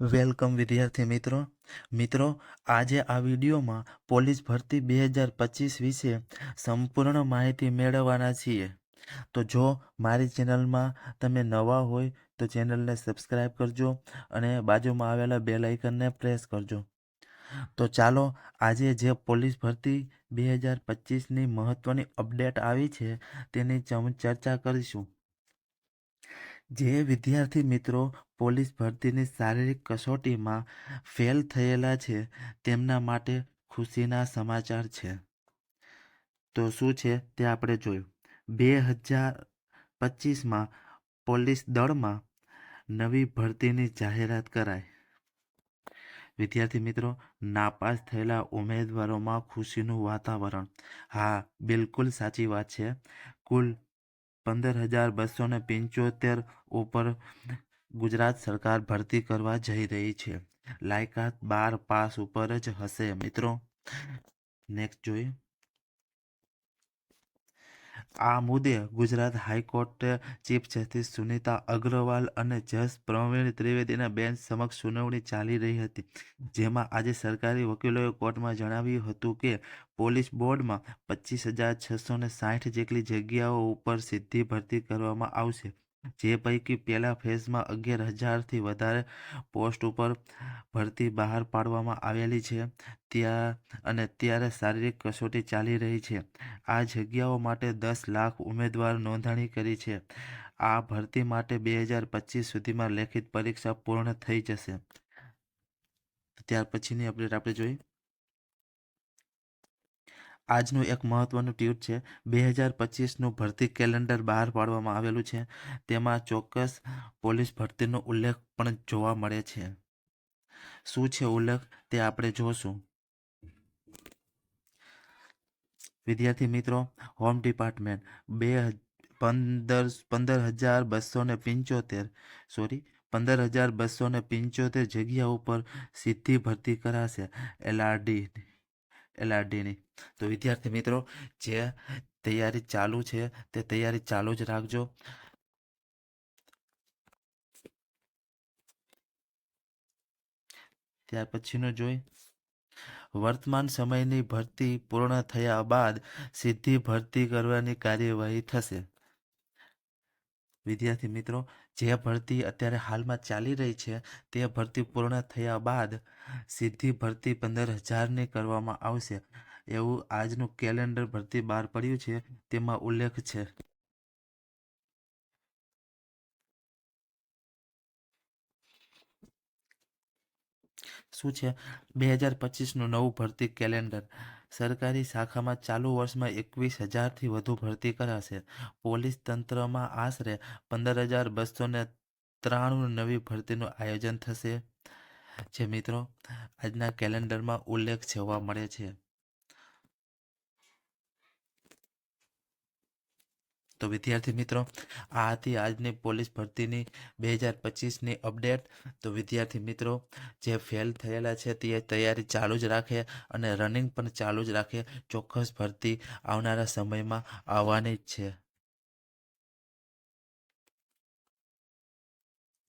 Welcome વિદ્યાર્થી મિત્રો. મિત્રો, આજે આ વિડીયોમાં પોલીસ ભરતી બે હજાર પચીસ વિશે સંપૂર્ણ માહિતી મેળવવાના છીએ. તો જો મારી ચેનલમાં તમે નવા હોય, તો ચેનલને સબસ્ક્રાઈબ કરજો અને બાજુમાં આવેલા બેલ આઇકનને પ્રેસ કરજો. તો ચાલો, આજે જે પોલીસ ભરતી બે હજાર પચીસની મહત્ત્વની અપડેટ આવી છે, તેની ચર્ચા કરીશું. જે વિદ્યાર્થી મિત્રો પોલીસ ભરતીની શારીરિક કસોટીમાં ફેલ થયેલા છે, તેમના માટે ખુશીના સમાચાર છે. તો શું છે તે આપણે જોયું. બે હજાર પચીસમાં પોલીસ દળમાં નવી ભરતીની જાહેરાત કરાઈ. વિદ્યાર્થી મિત્રો, નાપાસ થયેલા ઉમેદવારોમાં ખુશીનું વાતાવરણ. હા, બિલકુલ સાચી વાત છે. કુલ પંદર હજાર બસો ને પંચોતેર ઉપર ગુજરાત સરકાર ભરતી કરવા જઈ રહી છે. લાયકાત બાર પાસ ઉપર જ હશે. મિત્રો નેક્સ્ટ જોઈએ. આ મુદ્દે ગુજરાત હાઈકોર્ટે ચીફ જસ્ટિસ સુનિતા અગ્રવાલ અને જજ પ્રવીણ ત્રિવેદીના બેન્ચ સમક્ષ સુનાવણી ચાલી રહી હતી. જેમાં આજે સરકારી વકીલોએ કોર્ટમાં જણાવ્યું હતું કે, પોલીસ બોર્ડમાં પચીસ હજાર છસો ને સાઠ જેટલી જગ્યાઓ ઉપર સીધી ભરતી કરવામાં આવશે. જે પૈકી પહેલા ફેઝમાં અગિયાર હજારથી વધારે પોસ્ટ ઉપર ભરતી બહાર પાડવામાં આવેલી છે. ત્યાં અને ત્યારે શારીરિક કસોટી ચાલી રહી છે. આ જગ્યાઓ માટે દસ લાખ ઉમેદવાર નોંધણી કરી છે. આ ભરતી માટે બે હજાર પચીસ સુધીમાં લેખિત પરીક્ષા પૂર્ણ થઈ જશે. ત્યાર પછીની અપડેટ આપણે જોઈએ. આજનું એક મહત્વનું ટ્વીટ છે. બે હજાર પચીસનું ભરતી કેલેન્ડર બહાર પાડવામાં આવેલું છે. તેમાં ચોક્કસ પોલીસ ભરતીનો ઉલ્લેખ પણ જોવા મળે છે. શું છે ઉલ્લેખ? તે આપણે જોશું. વિદ્યાર્થી મિત્રો, હોમ ડિપાર્ટમેન્ટ, બે પંદર પંદર હજાર બસો ને પંચોતેર, સોરી પંદર હજાર બસો ને પંચોતેર જગ્યા ઉપર સીધી ભરતી કરાશે. એલઆરડી એલઆરડીની તો વિદ્યાર્થી મિત્રો, જે તૈયારી ચાલુ છે, તે તૈયારી ચાલુ જ રાખજો. ત્યાર પછીનો જોઈ. વર્તમાન સમયની ભરતી પૂર્ણ થયા બાદ સીધી ભરતી કરવાની કાર્યવાહી થશે. વિદ્યાર્થી મિત્રો, જે ભરતી અત્યારે હાલમાં ચાલી રહી છે, તે ભરતી પૂર્ણ થયા બાદ સીધી ભરતી પંદર હજારની કરવામાં આવશે. એવું આજનું કેલેન્ડર ભરતી બહાર પડ્યું છે, તેમાં ઉલ્લેખ છે. શું છે? બે હજાર પચીસનું નવું ભરતી કેલેન્ડર. સરકારી શાખામાં ચાલુ વર્ષમાં એકવીસ હજારથી વધુ ભરતી કરાશે. પોલીસ તંત્રમાં આશરે પંદર હજાર બસો ને ત્રાણું નવી ભરતીનું આયોજન થશે. જે મિત્રો, આજના કેલેન્ડરમાં ઉલ્લેખ જોવા મળે છે. તો વિદ્યાર્થી મિત્રો, આ હતી આજની પોલીસ ભરતીની બે હજાર પચીસની અપડેટ. તો વિદ્યાર્થી મિત્રો, જે ફેલ થયેલા છે તે તૈયારી ચાલુ જ રાખે અને રનિંગ પણ ચાલુ જ રાખે. ચોક્કસ ભરતી આવનારા સમયમાં આવવાની જ છે.